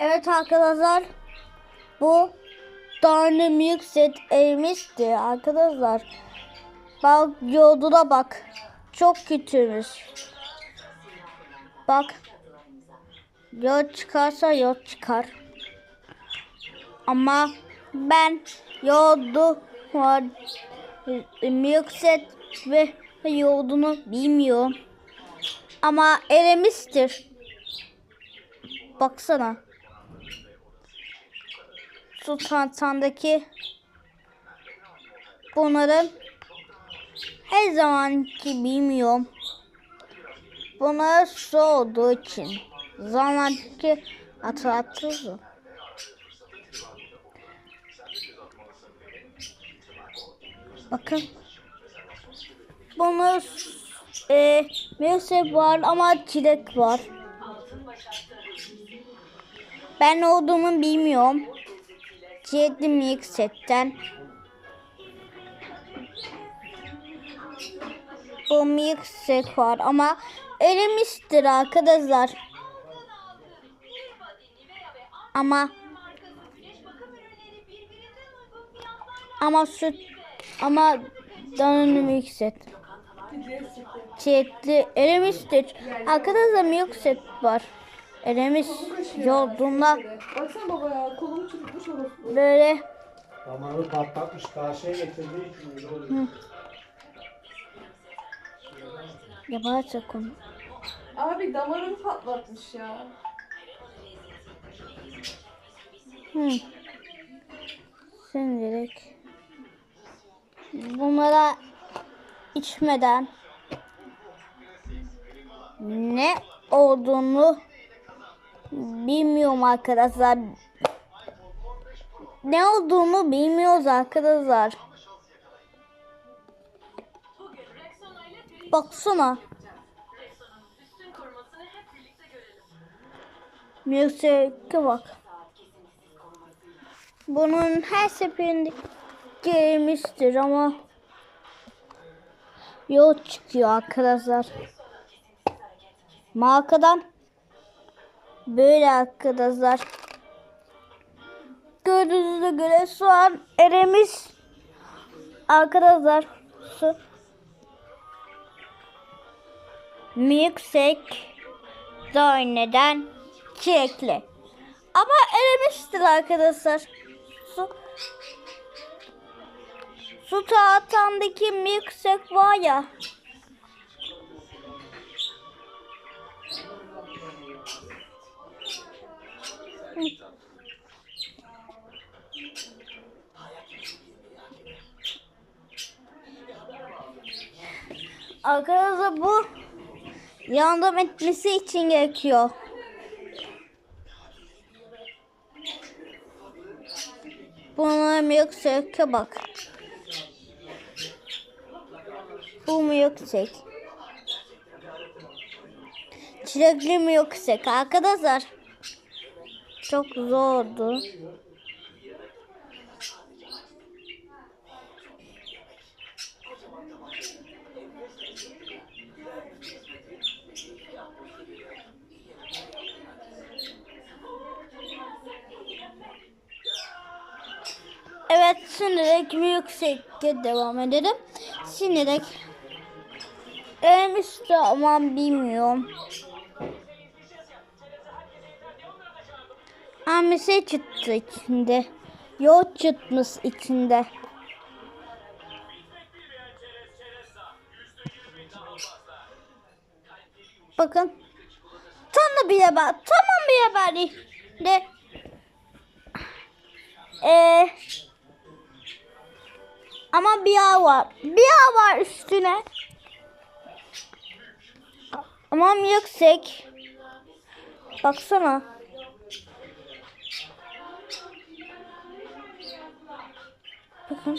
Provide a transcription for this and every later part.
Evet arkadaşlar. Bu milk set erimişti arkadaşlar. Bak yoluna bak. Çok kötüymüş. Bak. Yol çıkarsa yol çıkar. Ama ben yoldu var milk set ve yolunu bilmiyorum. Ama erimiştir. Baksana. Su bunların her zamanki bilmiyorum. Bunlar su olduğu için zamanki hatırlatırız. Bakın. Bunlar e, mevsim var ama çilek var. Ben olduğumu bilmiyorum. Çilekli milk setten. Bu milk set var ama erimiştir arkadaşlar. Ama ama süt ama danone milk set. Çilekli erimiştir. Arkadaşlar milk set var. Erimiş yolduğunda Baksana baba ya kolumu çırpmış orası. böyle Damarı patlatmış karşıya getirdiği için öyle oluyor. yaparsa konu. Abi damarını patlatmış ya. Hı. Şimdilik bunlara içmeden ne olduğunu bilmiyorum arkadaşlar. Ne olduğunu bilmiyoruz arkadaşlar. Baksana. Yüksekte bak. Bunun her seferinde gelmiştir ama yol çıkıyor arkadaşlar. Markadan böyle arkadaşlar. Gördüğünüze göre şu an arkadaşlar. Su yüksek neden çilekli. Ama erimiştir arkadaşlar. Su su tahtandaki yüksek var ya. Arkadaşlar bu yardım etmesi için gerekiyor. Bunun yüksek bak. Bu mu yüksek? Çilekli mi yüksek arkadaşlar? Çok zordu. Evet şimdilik yüksekte devam edelim. Şimdilik en üstte ama bilmiyorum. Amise çıktı içinde. Yoğurt çıkmış içinde. Bakın. Tam da bir haber. Tamam bir haber. De. Eee ama bir yağ var. Bir yağ var üstüne. Ama yüksek. Baksana. Bakın.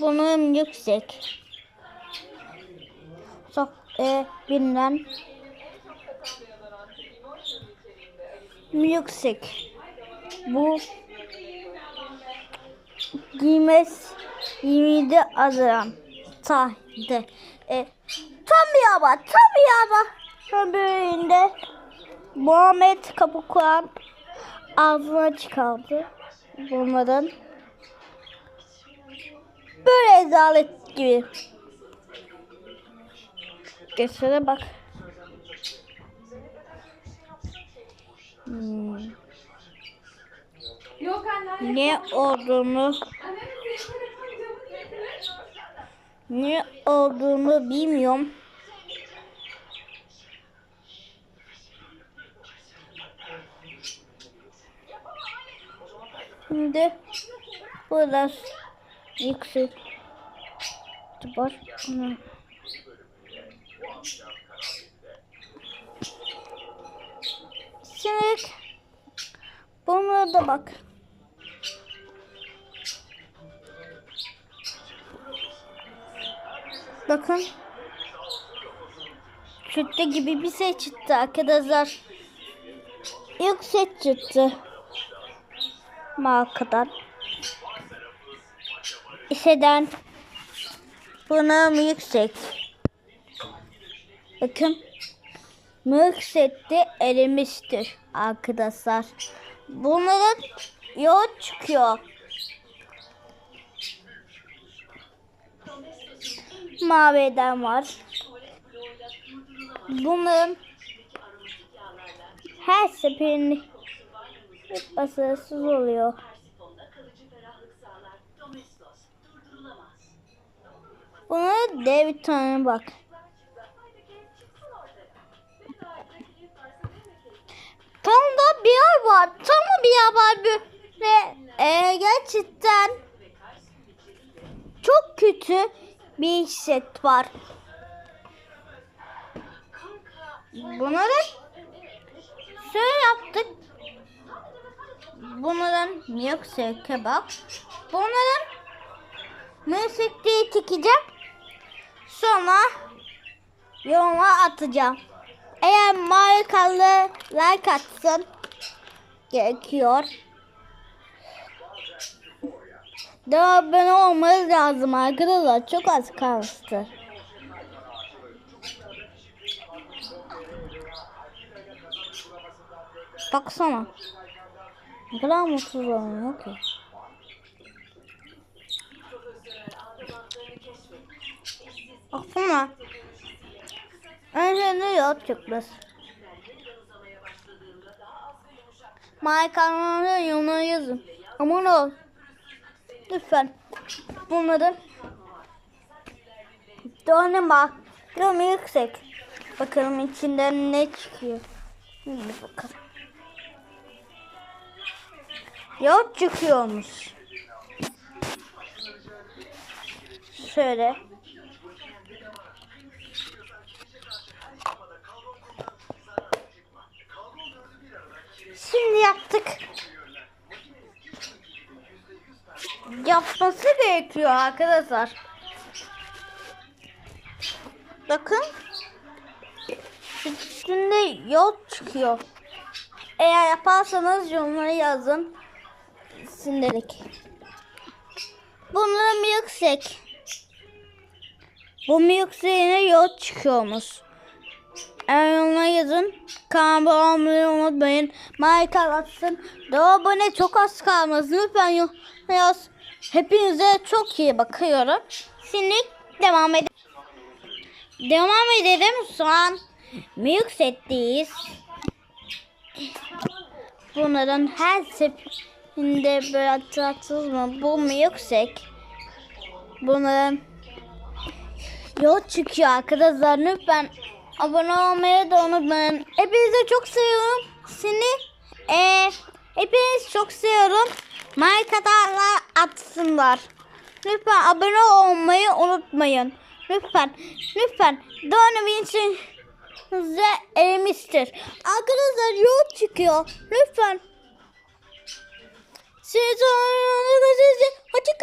Bunun yüksek. Çok e, bilinen yüksek. Bu giymez giymede adıran sahilde. E, tam bir hava, tam bir hava. Öbüründe Muhammed Kapıkıran ağzına çıkardı. Bunların böyle rezalet gibi. Göstere bak. Hmm. Yok anne. Ne olduğunu ne olduğunu bilmiyorum. Şimdi biraz yüksek var. Bunu- Şimdi bunlara da bak. Bakın. Sütte gibi bir şey çıktı arkadaşlar. İlk set çıktı. Markadan. İşeden buna yüksek. Bakın. Milkshake erimiştir arkadaşlar. Bunların yol çıkıyor. Maviden var. Bunların her seferinde başarısız oluyor. Buna D vitamini bak. Tam da bir yer var. Tam da bir yer var böyle. E, gerçekten çok kötü bir set var. Bunları şöyle yaptık. Bunların milkshake kebap. Bunların milkshake diye çekeceğim. Sonra yoruma atacağım. Eğer markalı like atsın gerekiyor. Daha abone olmanız lazım arkadaşlar. Çok az kalmıştı. Baksana. Ne kadar mutsuz oluyor ki. Baksana. Önce ne yapacaklar? Maykanların yoluna yazın. Aman ol. Lütfen. Bunları Dönün bak. Durum yüksek. Bakalım içinden ne çıkıyor. Bir bakalım. Yok çıkıyormuş. Şöyle. Şimdi yaptık. Yapması gerekiyor arkadaşlar. Bakın. Üstünde yol çıkıyor. Eğer yaparsanız yorumlara yazın. Sindirek. Bunların yüksek. Bu yükseğine yol çıkıyormuş. Eğer yorumlara yazın. Kanalıma olmayı unutmayın. Like atsın. Daha abone çok az kalmaz. Lütfen yaz. Hepinize çok iyi bakıyorum. Şimdi devam edelim. Devam edelim. Şu an büyük setteyiz. Bunların her seferinde böyle tatsız mı? Bu mu yüksek? Bunların yol çıkıyor arkadaşlar. Lütfen abone olmayı da unutmayın. Hepinizi çok seviyorum. Seni e, hepinizi çok seviyorum. Markadarlar atsınlar. Lütfen abone olmayı unutmayın. Lütfen, lütfen. Doğru için size erimiştir. Arkadaşlar yol çıkıyor. Lütfen. 谁曾了这个世界我这个